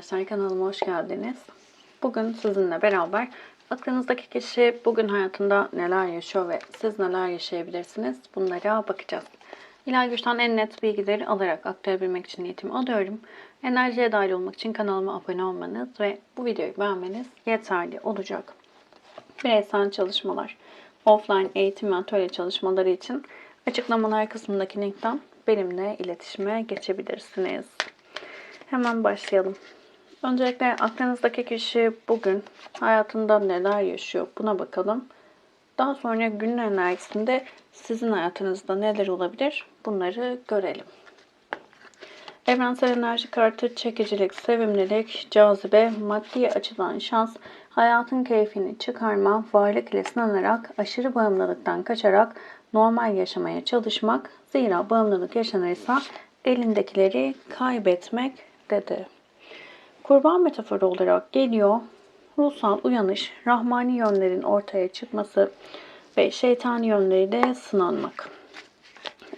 arkadaşlar kanalıma hoş geldiniz. Bugün sizinle beraber aklınızdaki kişi bugün hayatında neler yaşıyor ve siz neler yaşayabilirsiniz bunlara bakacağız. İlahi Güç'ten en net bilgileri alarak aktarabilmek için niyetimi alıyorum. Enerjiye dahil olmak için kanalıma abone olmanız ve bu videoyu beğenmeniz yeterli olacak. Bireysel çalışmalar, offline eğitim ve atölye çalışmaları için açıklamalar kısmındaki linkten benimle iletişime geçebilirsiniz. Hemen başlayalım. Öncelikle aklınızdaki kişi bugün hayatında neler yaşıyor buna bakalım. Daha sonra günün enerjisinde sizin hayatınızda neler olabilir bunları görelim. Evrensel enerji kartı çekicilik, sevimlilik, cazibe, maddi açıdan şans, hayatın keyfini çıkarma, varlık ile sınanarak, aşırı bağımlılıktan kaçarak normal yaşamaya çalışmak, zira bağımlılık yaşanırsa elindekileri kaybetmek dedi. Kurban metaforu olarak geliyor. Ruhsal uyanış, rahmani yönlerin ortaya çıkması ve şeytani yönleriyle sınanmak.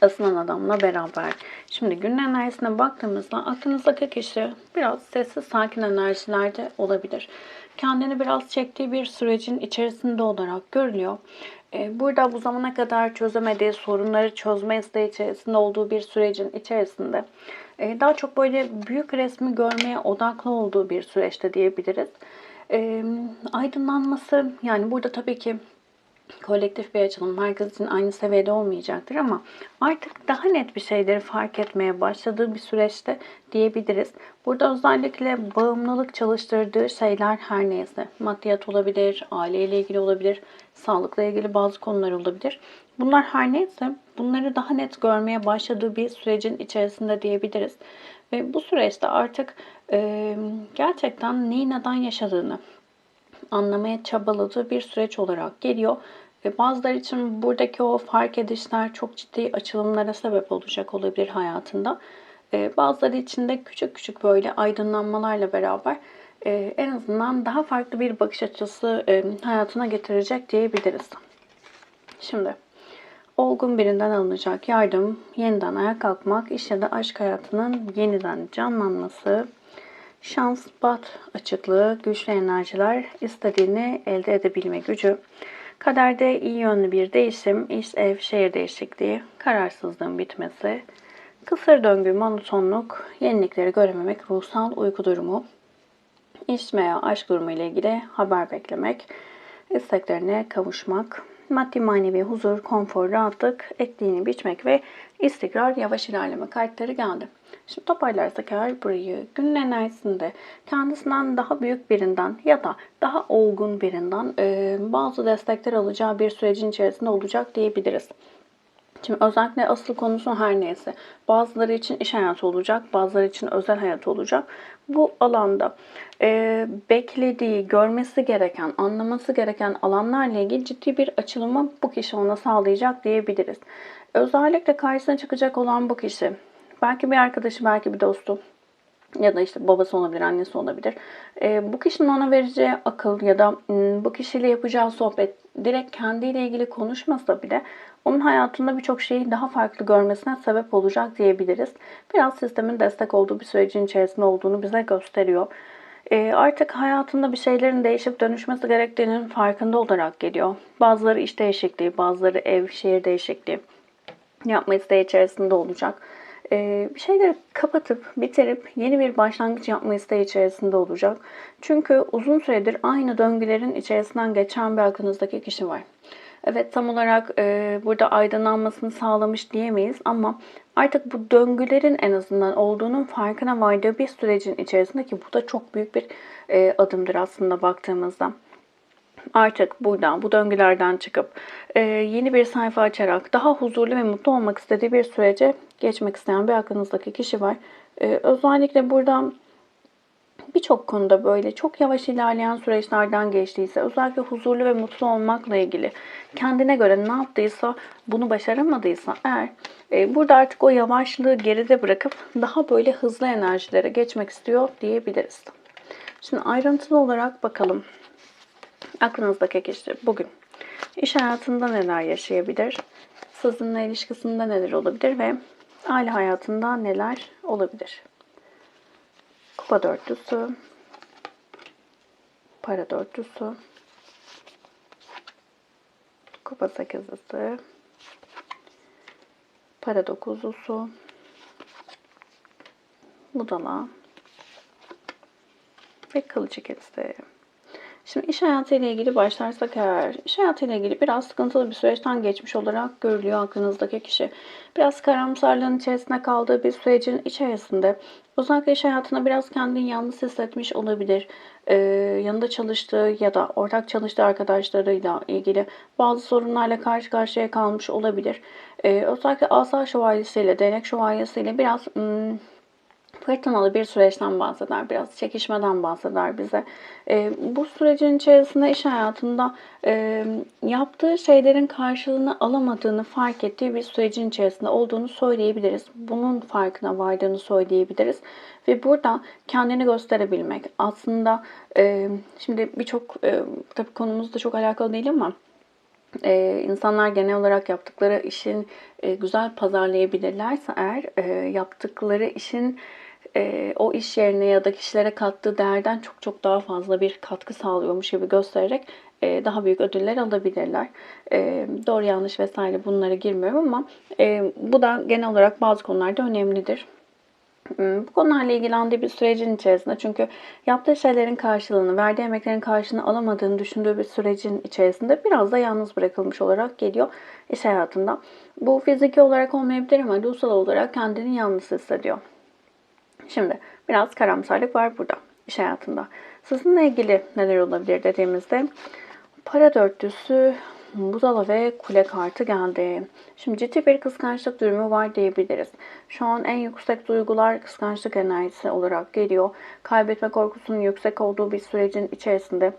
Asılan adamla beraber. Şimdi günün enerjisine baktığımızda aklınızdaki kişi biraz sessiz sakin enerjilerde olabilir. Kendini biraz çektiği bir sürecin içerisinde olarak görülüyor. Ee, Burada bu zamana kadar çözemediği sorunları çözme isteği içerisinde olduğu bir sürecin içerisinde e, daha çok böyle büyük resmi görmeye odaklı olduğu bir süreçte diyebiliriz. Ee, Aydınlanması yani burada tabii ki kolektif bir açılım herkes için aynı seviyede olmayacaktır ama artık daha net bir şeyleri fark etmeye başladığı bir süreçte diyebiliriz. Burada özellikle bağımlılık çalıştırdığı şeyler her neyse maddiyat olabilir, aileyle ilgili olabilir, sağlıkla ilgili bazı konular olabilir. Bunlar her neyse bunları daha net görmeye başladığı bir sürecin içerisinde diyebiliriz. Ve bu süreçte artık e, gerçekten neyi neden yaşadığını, anlamaya çabaladığı bir süreç olarak geliyor. Ve bazıları için buradaki o fark edişler çok ciddi açılımlara sebep olacak olabilir hayatında. Ee, bazıları için de küçük küçük böyle aydınlanmalarla beraber e, en azından daha farklı bir bakış açısı e, hayatına getirecek diyebiliriz. Şimdi olgun birinden alınacak yardım, yeniden ayağa kalkmak, iş ya da aşk hayatının yeniden canlanması, Şans, bat açıklığı, güçlü enerjiler, istediğini elde edebilme gücü. Kaderde iyi yönlü bir değişim, iş, ev, şehir değişikliği, kararsızlığın bitmesi, kısır döngü, monotonluk, yenilikleri görememek, ruhsal uyku durumu, iş veya aşk durumu ile ilgili haber beklemek, isteklerine kavuşmak, maddi manevi huzur, konfor, rahatlık, ektiğini biçmek ve istikrar, yavaş ilerleme kartları geldi. Şimdi toparlarsak eğer burayı günün enerjisinde kendisinden daha büyük birinden ya da daha olgun birinden e, bazı destekler alacağı bir sürecin içerisinde olacak diyebiliriz. Şimdi özellikle asıl konusu her neyse. Bazıları için iş hayatı olacak, bazıları için özel hayat olacak. Bu alanda e, beklediği, görmesi gereken, anlaması gereken alanlarla ilgili ciddi bir açılımı bu kişi ona sağlayacak diyebiliriz. Özellikle karşısına çıkacak olan bu kişi, belki bir arkadaşı, belki bir dostu, ya da işte babası olabilir, annesi olabilir. E, bu kişinin ona vereceği akıl ya da m, bu kişiyle yapacağı sohbet direkt kendiyle ilgili konuşmasa bile onun hayatında birçok şeyi daha farklı görmesine sebep olacak diyebiliriz. Biraz sistemin destek olduğu bir sürecin içerisinde olduğunu bize gösteriyor. E, artık hayatında bir şeylerin değişip dönüşmesi gerektiğinin farkında olarak geliyor. Bazıları iş değişikliği, bazıları ev, şehir değişikliği yapma isteği içerisinde olacak bir şeyleri kapatıp bitirip yeni bir başlangıç yapma isteği içerisinde olacak. Çünkü uzun süredir aynı döngülerin içerisinden geçen bir aklınızdaki kişi var. Evet tam olarak e, burada aydınlanmasını sağlamış diyemeyiz ama artık bu döngülerin en azından olduğunun farkına vardığı bir sürecin içerisinde ki bu da çok büyük bir e, adımdır aslında baktığımızda artık buradan, bu döngülerden çıkıp e, yeni bir sayfa açarak daha huzurlu ve mutlu olmak istediği bir sürece geçmek isteyen bir aklınızdaki kişi var. E, özellikle buradan birçok konuda böyle çok yavaş ilerleyen süreçlerden geçtiyse, özellikle huzurlu ve mutlu olmakla ilgili kendine göre ne yaptıysa, bunu başaramadıysa eğer e, burada artık o yavaşlığı geride bırakıp daha böyle hızlı enerjilere geçmek istiyor diyebiliriz. Şimdi ayrıntılı olarak bakalım aklınızdaki kişi bugün iş hayatında neler yaşayabilir? Sizinle ilişkisinde neler olabilir ve aile hayatında neler olabilir? Kupa dörtlüsü. Para dörtlüsü. Kupa sekizlisi. Para dokuzlusu. Budala. Ve kılıç ikilisi. Şimdi iş hayatıyla ilgili başlarsak eğer, iş hayatıyla ilgili biraz sıkıntılı bir süreçten geçmiş olarak görülüyor aklınızdaki kişi. Biraz karamsarlığın içerisinde kaldığı bir sürecin içerisinde özellikle iş hayatında biraz kendini yalnız hissetmiş olabilir. Ee, yanında çalıştığı ya da ortak çalıştığı arkadaşlarıyla ilgili bazı sorunlarla karşı karşıya kalmış olabilir. Ee, özellikle asa şövalyesiyle, değnek şövalyesiyle biraz... Hmm, fırtınalı bir süreçten bahseder, biraz çekişmeden bahseder bize. E, bu sürecin içerisinde iş hayatında e, yaptığı şeylerin karşılığını alamadığını fark ettiği bir sürecin içerisinde olduğunu söyleyebiliriz. Bunun farkına vardığını söyleyebiliriz. Ve burada kendini gösterebilmek. Aslında e, şimdi birçok, e, tabii konumuzda çok alakalı değil ama ee, insanlar genel olarak yaptıkları işin e, güzel pazarlayabilirlerse eğer e, yaptıkları işin e, o iş yerine ya da kişilere kattığı değerden çok çok daha fazla bir katkı sağlıyormuş gibi göstererek e, daha büyük ödüller alabilirler. E, doğru yanlış vesaire bunlara girmiyorum ama e, bu da genel olarak bazı konularda önemlidir. Hmm, bu konularla ilgilendiği bir sürecin içerisinde çünkü yaptığı şeylerin karşılığını, verdiği emeklerin karşılığını alamadığını düşündüğü bir sürecin içerisinde biraz da yalnız bırakılmış olarak geliyor iş hayatında. Bu fiziki olarak olmayabilir ama ruhsal olarak kendini yalnız hissediyor. Şimdi biraz karamsarlık var burada iş hayatında. Sizinle ilgili neler olabilir dediğimizde para dörtlüsü, budala ve kule kartı geldi. Şimdi ciddi bir kıskançlık durumu var diyebiliriz. Şu an en yüksek duygular kıskançlık enerjisi olarak geliyor. Kaybetme korkusunun yüksek olduğu bir sürecin içerisinde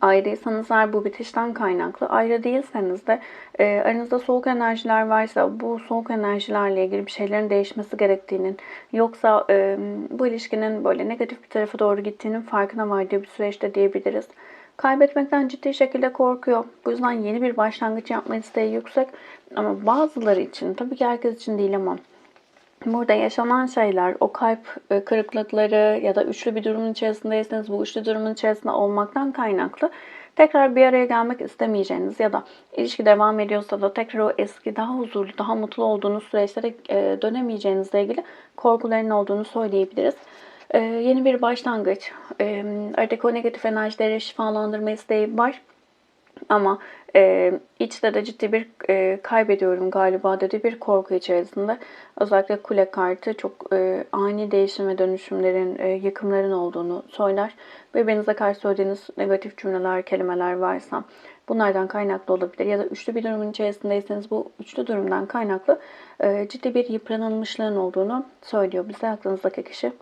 ayrıysanız eğer bu bitişten kaynaklı, ayrı değilseniz de e, aranızda soğuk enerjiler varsa bu soğuk enerjilerle ilgili bir şeylerin değişmesi gerektiğinin yoksa e, bu ilişkinin böyle negatif bir tarafa doğru gittiğinin farkına vardığı bir süreçte diyebiliriz. Kaybetmekten ciddi şekilde korkuyor. Bu yüzden yeni bir başlangıç yapma isteği yüksek. Ama bazıları için, tabii ki herkes için değil ama burada yaşanan şeyler, o kalp e, kırıklıkları ya da üçlü bir durumun içerisindeyseniz bu üçlü durumun içerisinde olmaktan kaynaklı tekrar bir araya gelmek istemeyeceğiniz ya da ilişki devam ediyorsa da tekrar o eski daha huzurlu, daha mutlu olduğunuz süreçlere e, dönemeyeceğinizle ilgili korkuların olduğunu söyleyebiliriz. E, yeni bir başlangıç, aradaki o negatif enerjileri şifalandırma isteği var. Ama e, içte de ciddi bir e, kaybediyorum galiba dedi bir korku içerisinde. Özellikle kule kartı çok e, ani değişim ve dönüşümlerin, e, yıkımların olduğunu söyler. Birbirinize karşı söylediğiniz negatif cümleler, kelimeler varsa bunlardan kaynaklı olabilir. Ya da üçlü bir durumun içerisindeyseniz bu üçlü durumdan kaynaklı e, ciddi bir yıpranılmışlığın olduğunu söylüyor bize aklınızdaki kişi.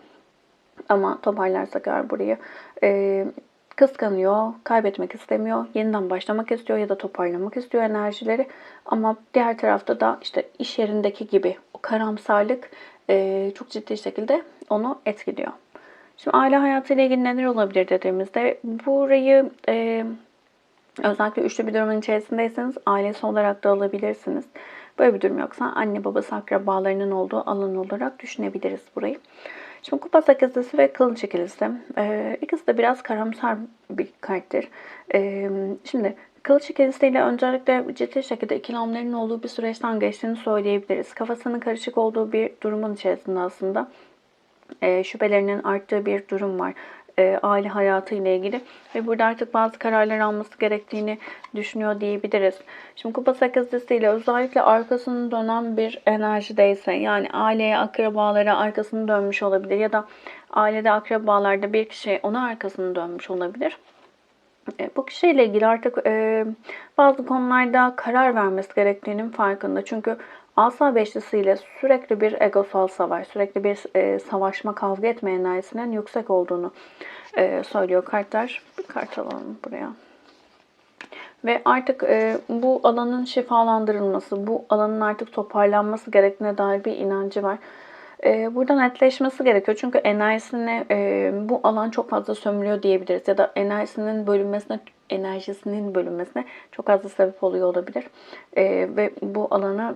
Ama toparlarsak eğer burayı e, kıskanıyor, kaybetmek istemiyor, yeniden başlamak istiyor ya da toparlamak istiyor enerjileri. Ama diğer tarafta da işte iş yerindeki gibi o karamsarlık e, çok ciddi şekilde onu etkiliyor. Şimdi aile hayatıyla ilgili neler olabilir dediğimizde burayı e, özellikle üçlü bir durumun içerisindeyseniz ailesi olarak da alabilirsiniz. Böyle bir durum yoksa anne babası akrabalarının olduğu alan olarak düşünebiliriz burayı. Şimdi kupa sekizlisi ve kılıç ikilisi. Ee, ikisi de biraz karamsar bir karttır. Ee, şimdi kılıç ikilisiyle öncelikle ciddi şekilde ikilemlerin olduğu bir süreçten geçtiğini söyleyebiliriz. Kafasının karışık olduğu bir durumun içerisinde aslında. E, şüphelerinin arttığı bir durum var e, aile hayatı ile ilgili ve burada artık bazı kararlar alması gerektiğini düşünüyor diyebiliriz. Şimdi kupa sekizlisiyle özellikle arkasını dönen bir enerjideyse yani aileye, akrabalara arkasını dönmüş olabilir ya da ailede akrabalarda bir kişi ona arkasını dönmüş olabilir. E, bu kişiyle ilgili artık e, bazı konularda karar vermesi gerektiğinin farkında. Çünkü Asa beşlisiyle sürekli bir egosal savaş, sürekli bir e, savaşma, kavga etme enerjisinin yüksek olduğunu e, söylüyor kartlar. Bir kart alalım buraya. Ve artık e, bu alanın şifalandırılması, bu alanın artık toparlanması gerektiğine dair bir inancı var. E, burada netleşmesi gerekiyor. Çünkü enerjisini e, bu alan çok fazla sömürüyor diyebiliriz. Ya da enerjisinin bölünmesine enerjisinin bölünmesine çok az da sebep oluyor olabilir. Ee, ve bu alanı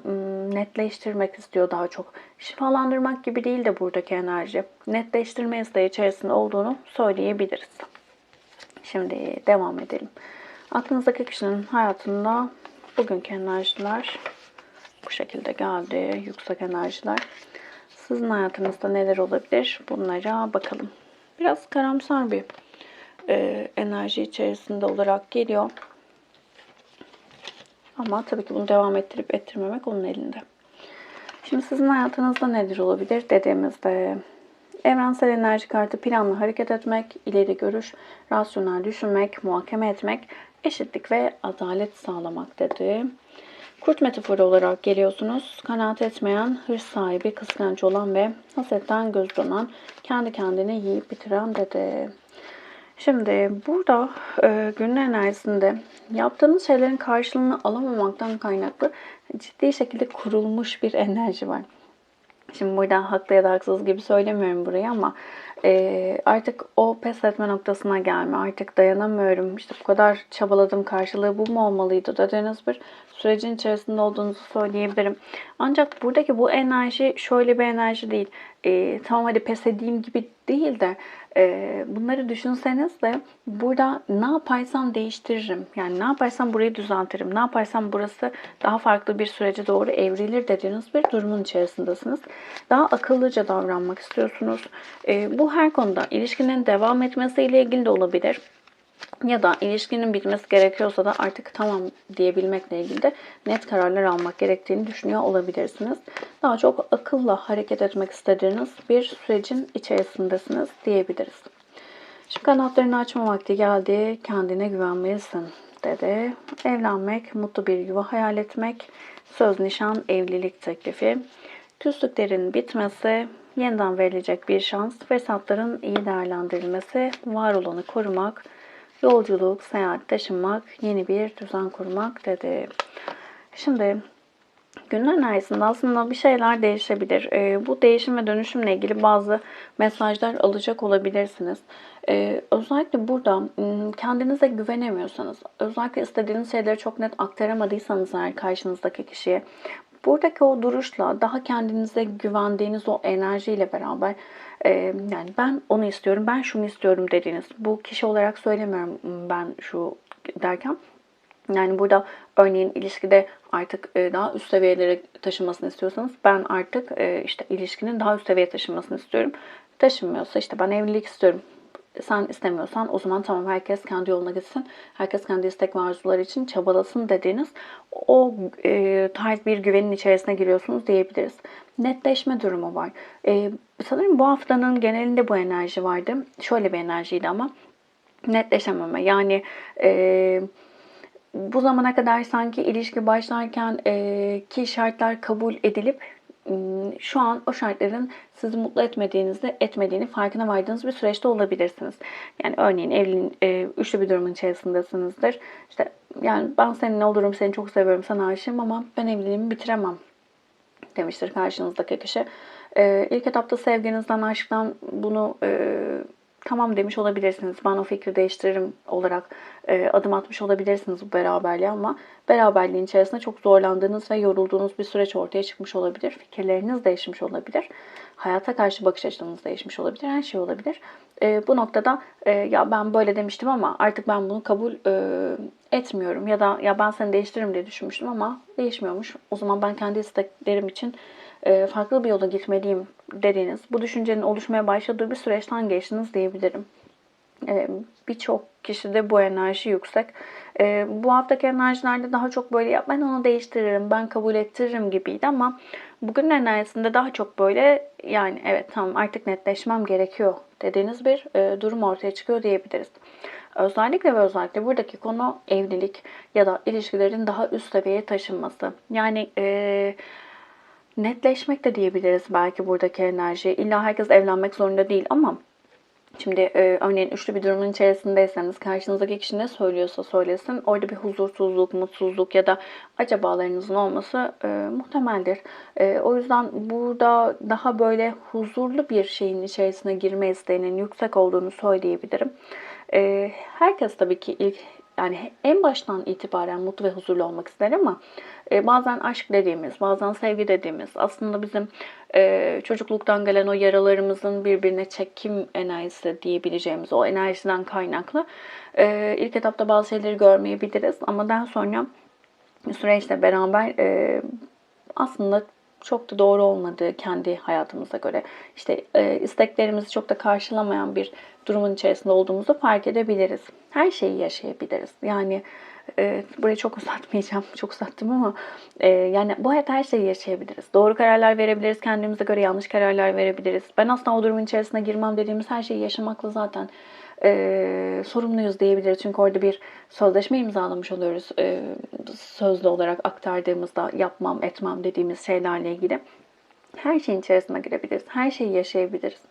netleştirmek istiyor daha çok. Şifalandırmak gibi değil de buradaki enerji. Netleştirme isteği içerisinde olduğunu söyleyebiliriz. Şimdi devam edelim. Aklınızdaki kişinin hayatında bugünkü enerjiler bu şekilde geldi. Yüksek enerjiler. Sizin hayatınızda neler olabilir? Bunlara bakalım. Biraz karamsar bir e, enerji içerisinde olarak geliyor. Ama tabii ki bunu devam ettirip ettirmemek onun elinde. Şimdi sizin hayatınızda neler olabilir dediğimizde evrensel enerji kartı planlı hareket etmek, ileri görüş, rasyonel düşünmek, muhakeme etmek, eşitlik ve adalet sağlamak dedi. Kurt metaforu olarak geliyorsunuz. Kanaat etmeyen, hırs sahibi, kıskanç olan ve hasetten göz donan, kendi kendini yiyip bitiren dedi. Şimdi burada e, günün enerjisinde yaptığınız şeylerin karşılığını alamamaktan kaynaklı ciddi şekilde kurulmuş bir enerji var. Şimdi burada haklı ya da haksız gibi söylemiyorum burayı ama e, artık o pes etme noktasına gelme. Artık dayanamıyorum. İşte bu kadar çabaladım karşılığı bu mu olmalıydı dediğiniz bir sürecin içerisinde olduğunuzu söyleyebilirim. Ancak buradaki bu enerji şöyle bir enerji değil. E, tamam hadi pes edeyim gibi değil de e, bunları düşünseniz de burada ne yaparsam değiştiririm. Yani ne yaparsam burayı düzeltirim. Ne yaparsam burası daha farklı bir sürece doğru evrilir dediğiniz bir durumun içerisindesiniz. Daha akıllıca davranmak istiyorsunuz. E, bu her konuda ilişkinin devam etmesiyle ilgili de olabilir ya da ilişkinin bitmesi gerekiyorsa da artık tamam diyebilmekle ilgili de net kararlar almak gerektiğini düşünüyor olabilirsiniz. Daha çok akılla hareket etmek istediğiniz bir sürecin içerisindesiniz diyebiliriz. Şimdi kanatlarını açma vakti geldi. Kendine güvenmelisin dedi. Evlenmek, mutlu bir yuva hayal etmek, söz nişan, evlilik teklifi, küslüklerin bitmesi, yeniden verilecek bir şans, fırsatların iyi değerlendirilmesi, var olanı korumak, Yolculuk, seyahat, taşınmak, yeni bir düzen kurmak dedi. Şimdi günün enerjisinde aslında bir şeyler değişebilir. E, bu değişim ve dönüşümle ilgili bazı mesajlar alacak olabilirsiniz. E, özellikle burada kendinize güvenemiyorsanız, özellikle istediğiniz şeyleri çok net aktaramadıysanız eğer karşınızdaki kişiye buradaki o duruşla daha kendinize güvendiğiniz o enerjiyle beraber e, yani ben onu istiyorum, ben şunu istiyorum dediğiniz bu kişi olarak söylemiyorum ben şu derken yani burada örneğin ilişkide artık e, daha üst seviyelere taşımasını istiyorsanız ben artık e, işte ilişkinin daha üst seviyeye taşınmasını istiyorum. Taşınmıyorsa işte ben evlilik istiyorum sen istemiyorsan o zaman tamam herkes kendi yoluna gitsin. Herkes kendi istek ve arzuları için çabalasın dediğiniz o e, tarz bir güvenin içerisine giriyorsunuz diyebiliriz. Netleşme durumu var. E, sanırım bu haftanın genelinde bu enerji vardı. Şöyle bir enerjiydi ama netleşememe. Yani e, bu zamana kadar sanki ilişki başlarken e, ki şartlar kabul edilip şu an o şartların sizi mutlu etmediğinizde etmediğini farkına vardığınız bir süreçte olabilirsiniz. Yani örneğin evliliğin e, üçlü bir durumun içerisindesinizdir. İşte yani ben seninle olurum, seni çok seviyorum, sana aşığım ama ben evliliğimi bitiremem demiştir karşınızdaki kişi. E, ilk etapta sevginizden, aşktan bunu e, tamam demiş olabilirsiniz. Ben o fikri değiştiririm olarak e, adım atmış olabilirsiniz bu beraberliğe ama beraberliğin içerisinde çok zorlandığınız ve yorulduğunuz bir süreç ortaya çıkmış olabilir. Fikirleriniz değişmiş olabilir. Hayata karşı bakış açınız değişmiş olabilir. Her şey olabilir. E, bu noktada e, ya ben böyle demiştim ama artık ben bunu kabul e, etmiyorum ya da ya ben seni değiştiririm diye düşünmüştüm ama değişmiyormuş. O zaman ben kendi isteklerim için farklı bir yola gitmeliyim dediğiniz, bu düşüncenin oluşmaya başladığı bir süreçten geçtiniz diyebilirim. E, birçok kişide bu enerji yüksek. E, bu haftaki enerjilerde daha çok böyle ya ben onu değiştiririm, ben kabul ettiririm gibiydi ama bugün enerjisinde daha çok böyle yani evet tamam artık netleşmem gerekiyor dediğiniz bir durum ortaya çıkıyor diyebiliriz. Özellikle ve özellikle buradaki konu evlilik ya da ilişkilerin daha üst seviyeye taşınması. Yani e, netleşmek de diyebiliriz belki buradaki enerji. İlla herkes evlenmek zorunda değil ama Şimdi e, örneğin üçlü bir durumun içerisindeyseniz karşınızdaki kişi ne söylüyorsa söylesin orada bir huzursuzluk, mutsuzluk ya da acabalarınızın olması e, muhtemeldir. E, o yüzden burada daha böyle huzurlu bir şeyin içerisine girme isteğinin yüksek olduğunu söyleyebilirim. E, herkes tabii ki ilk yani en baştan itibaren mutlu ve huzurlu olmak ister ama e, bazen aşk dediğimiz, bazen sevgi dediğimiz aslında bizim e, çocukluktan gelen o yaralarımızın birbirine çekim enerjisi diyebileceğimiz o enerjiden kaynaklı e, ilk etapta bazı şeyleri görmeyebiliriz ama daha sonra süreçle beraber e, aslında çok da doğru olmadığı kendi hayatımıza göre işte e, isteklerimizi çok da karşılamayan bir durumun içerisinde olduğumuzu fark edebiliriz. Her şeyi yaşayabiliriz. Yani e, burayı çok uzatmayacağım. Çok uzattım ama e, yani bu hayatta her şeyi yaşayabiliriz. Doğru kararlar verebiliriz. Kendimize göre yanlış kararlar verebiliriz. Ben aslında o durumun içerisine girmem dediğimiz her şeyi yaşamakla zaten e, sorumluyuz diyebiliriz. Çünkü orada bir sözleşme imzalamış oluyoruz. E, sözlü olarak aktardığımızda yapmam, etmem dediğimiz şeylerle ilgili. Her şeyin içerisine girebiliriz. Her şeyi yaşayabiliriz.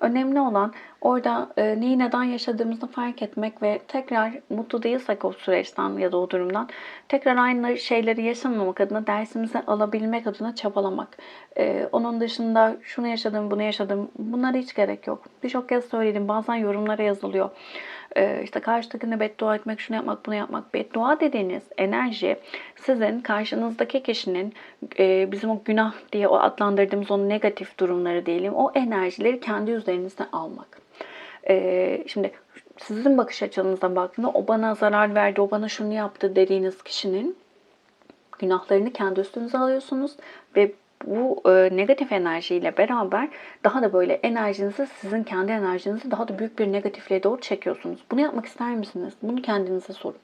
Önemli olan orada e, neyi neden yaşadığımızı fark etmek ve tekrar mutlu değilsek o süreçten ya da o durumdan tekrar aynı şeyleri yaşamamak adına dersimizi alabilmek adına çabalamak. E, onun dışında şunu yaşadım, bunu yaşadım. Bunlara hiç gerek yok. Birçok kez söyledim. Bazen yorumlara yazılıyor. E, işte karşıdakine beddua etmek, şunu yapmak, bunu yapmak. Beddua dediğiniz enerji sizin karşınızdaki kişinin e, bizim o günah diye o adlandırdığımız o negatif durumları diyelim. O enerjileri kendi üzerinizde almak. E, şimdi sizin bakış açınızdan baktığında o bana zarar verdi, o bana şunu yaptı dediğiniz kişinin günahlarını kendi üstünüze alıyorsunuz ve bu e, negatif enerjiyle beraber daha da böyle enerjinizi sizin kendi enerjinizi daha da büyük bir negatifliğe doğru çekiyorsunuz. Bunu yapmak ister misiniz? Bunu kendinize sorun.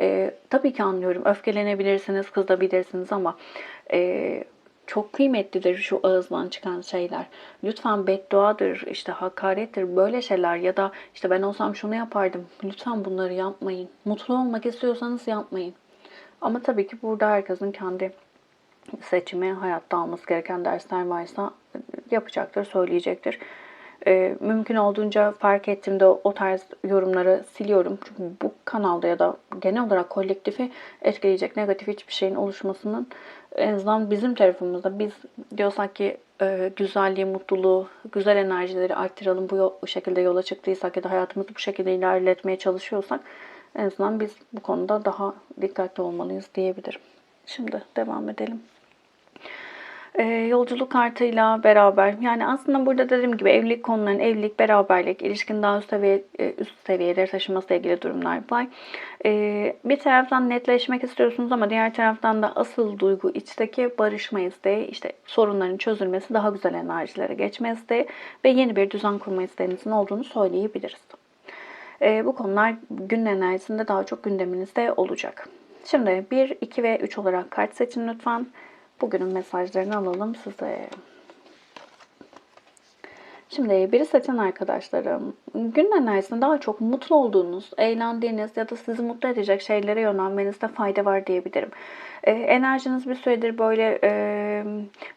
E, tabii ki anlıyorum. Öfkelenebilirsiniz, kızabilirsiniz ama e, çok kıymetlidir şu ağızdan çıkan şeyler. Lütfen bedduadır, işte hakarettir, böyle şeyler ya da işte ben olsam şunu yapardım. Lütfen bunları yapmayın. Mutlu olmak istiyorsanız yapmayın. Ama tabii ki burada herkesin kendi seçimi, hayatta alması gereken dersler varsa yapacaktır, söyleyecektir. Ee, mümkün olduğunca fark ettiğimde o tarz yorumları siliyorum. Çünkü bu kanalda ya da genel olarak kolektifi etkileyecek negatif hiçbir şeyin oluşmasının en azından bizim tarafımızda biz diyorsak ki e, güzelliği, mutluluğu, güzel enerjileri arttıralım bu, yol, bu şekilde yola çıktıysak ya da hayatımızı bu şekilde ilerletmeye çalışıyorsak en azından biz bu konuda daha dikkatli olmalıyız diyebilirim. Şimdi devam edelim e, yolculuk kartıyla beraber yani aslında burada dediğim gibi evlilik konularının evlilik, beraberlik, ilişkin daha üst, seviye, e, üst seviyelere taşıması ilgili durumlar var. E, bir taraftan netleşmek istiyorsunuz ama diğer taraftan da asıl duygu içteki barışma isteği, işte sorunların çözülmesi, daha güzel enerjilere geçme isteği ve yeni bir düzen kurma isteğinizin olduğunu söyleyebiliriz. E, bu konular gün enerjisinde daha çok gündeminizde olacak. Şimdi 1, 2 ve 3 olarak kart seçin lütfen. Bugünün mesajlarını alalım size. Şimdi biri seçen arkadaşlarım, gün enerjisinde daha çok mutlu olduğunuz, eğlendiğiniz ya da sizi mutlu edecek şeylere yönelmenizde fayda var diyebilirim. E, enerjiniz bir süredir böyle e,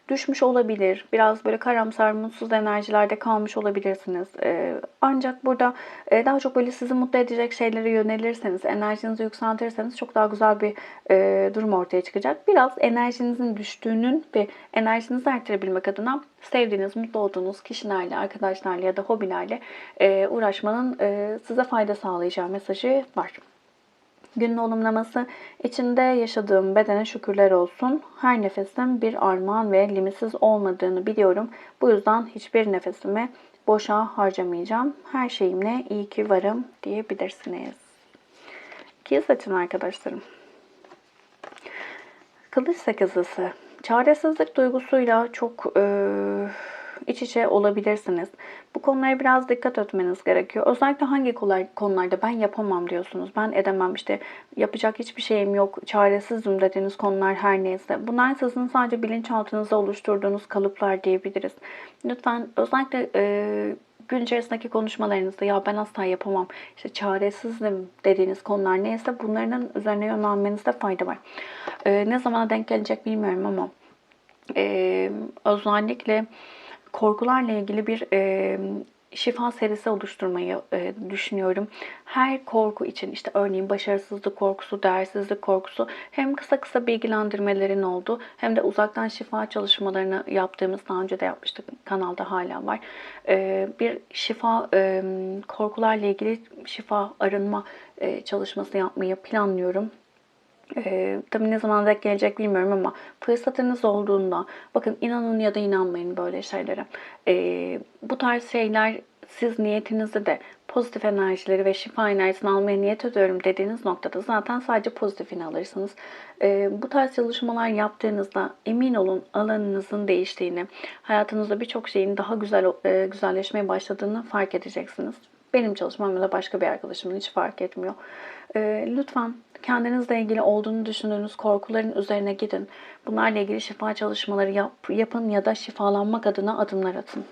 düşmüş olabilir. Biraz böyle karamsar, mutsuz enerjilerde kalmış olabilirsiniz. E, ancak burada e, daha çok böyle sizi mutlu edecek şeylere yönelirseniz, enerjinizi yükseltirseniz çok daha güzel bir e, durum ortaya çıkacak. Biraz enerjinizin düştüğünün ve enerjinizi arttırabilmek adına sevdiğiniz, mutlu olduğunuz kişilerle, arkadaşlarla ya da hobilerle e, uğraşmanın e, size fayda sağlayacağı mesajı var. Günün olumlaması içinde yaşadığım bedene şükürler olsun. Her nefesim bir armağan ve limitsiz olmadığını biliyorum. Bu yüzden hiçbir nefesimi boşa harcamayacağım. Her şeyimle iyi ki varım diyebilirsiniz. İkiye saçın arkadaşlarım. Kılıç sakızısı. Çaresizlik duygusuyla çok e, iç içe olabilirsiniz. Bu konulara biraz dikkat etmeniz gerekiyor. Özellikle hangi konularda ben yapamam diyorsunuz. Ben edemem işte yapacak hiçbir şeyim yok, çaresizim dediğiniz konular her neyse. Bunlar sizin sadece bilinçaltınızda oluşturduğunuz kalıplar diyebiliriz. Lütfen özellikle e, gün içerisindeki konuşmalarınızda ya ben asla yapamam, işte çaresizim dediğiniz konular neyse bunların üzerine yönelmenizde fayda var. E, ne zamana denk gelecek bilmiyorum ama e, özellikle korkularla ilgili bir e, şifa serisi oluşturmayı e, düşünüyorum. Her korku için işte örneğin başarısızlık korkusu, değersizlik korkusu hem kısa kısa bilgilendirmelerin oldu hem de uzaktan şifa çalışmalarını yaptığımız daha önce de yapmıştık kanalda hala var. E, bir şifa e, korkularla ilgili şifa arınma e, çalışması yapmayı planlıyorum. Ee, tabii ne zaman denk gelecek bilmiyorum ama fırsatınız olduğunda bakın inanın ya da inanmayın böyle şeylere. Ee, bu tarz şeyler siz niyetinizde de pozitif enerjileri ve şifa enerjisini almaya niyet ediyorum dediğiniz noktada zaten sadece pozitifini alırsınız. Ee, bu tarz çalışmalar yaptığınızda emin olun alanınızın değiştiğini, hayatınızda birçok şeyin daha güzel e, güzelleşmeye başladığını fark edeceksiniz. Benim çalışmam ya da başka bir arkadaşımın hiç fark etmiyor. Ee, lütfen kendinizle ilgili olduğunu düşündüğünüz korkuların üzerine gidin. Bunlarla ilgili şifa çalışmaları yap, yapın ya da şifalanmak adına adımlar atın.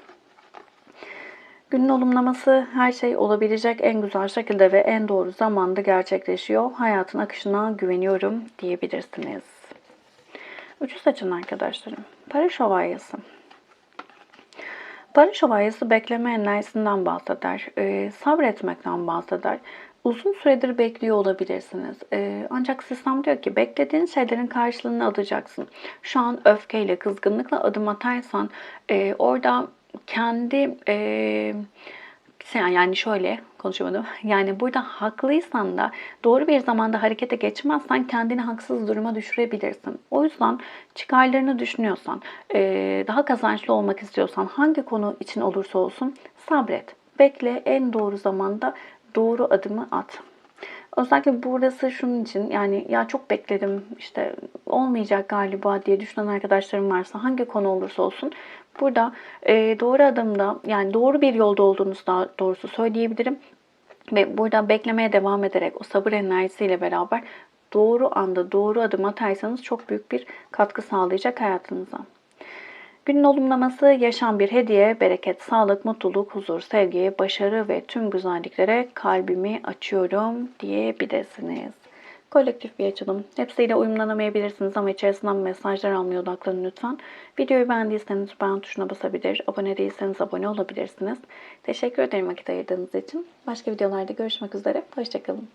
Günün olumlaması her şey olabilecek en güzel şekilde ve en doğru zamanda gerçekleşiyor. Hayatın akışına güveniyorum diyebilirsiniz. Üçü seçin arkadaşlarım. Para şövalyesi. Para şövalyesi bekleme enerjisinden bahseder. E, sabretmekten bahseder. Uzun süredir bekliyor olabilirsiniz. E, ancak sistem diyor ki beklediğin şeylerin karşılığını alacaksın. Şu an öfkeyle, kızgınlıkla adım atarsan e, orada kendi e, yani şöyle konuşamadım. Yani burada haklıysan da doğru bir zamanda harekete geçmezsen kendini haksız duruma düşürebilirsin. O yüzden çıkarlarını düşünüyorsan, daha kazançlı olmak istiyorsan hangi konu için olursa olsun sabret. Bekle en doğru zamanda doğru adımı at. Özellikle burası şunun için yani ya çok bekledim işte olmayacak galiba diye düşünen arkadaşlarım varsa hangi konu olursa olsun burada e, doğru adımda yani doğru bir yolda olduğunuzu daha doğrusu söyleyebilirim. Ve burada beklemeye devam ederek o sabır enerjisiyle beraber doğru anda doğru adım atarsanız çok büyük bir katkı sağlayacak hayatınıza. Günün olumlaması yaşam bir hediye, bereket, sağlık, mutluluk, huzur, sevgi, başarı ve tüm güzelliklere kalbimi açıyorum diyebilirsiniz. Kolektif bir açılım. Hepsiyle uyumlanamayabilirsiniz ama içerisinden mesajlar almaya odaklanın lütfen. Videoyu beğendiyseniz beğen tuşuna basabilir, abone değilseniz abone olabilirsiniz. Teşekkür ederim vakit ayırdığınız için. Başka videolarda görüşmek üzere. Hoşçakalın.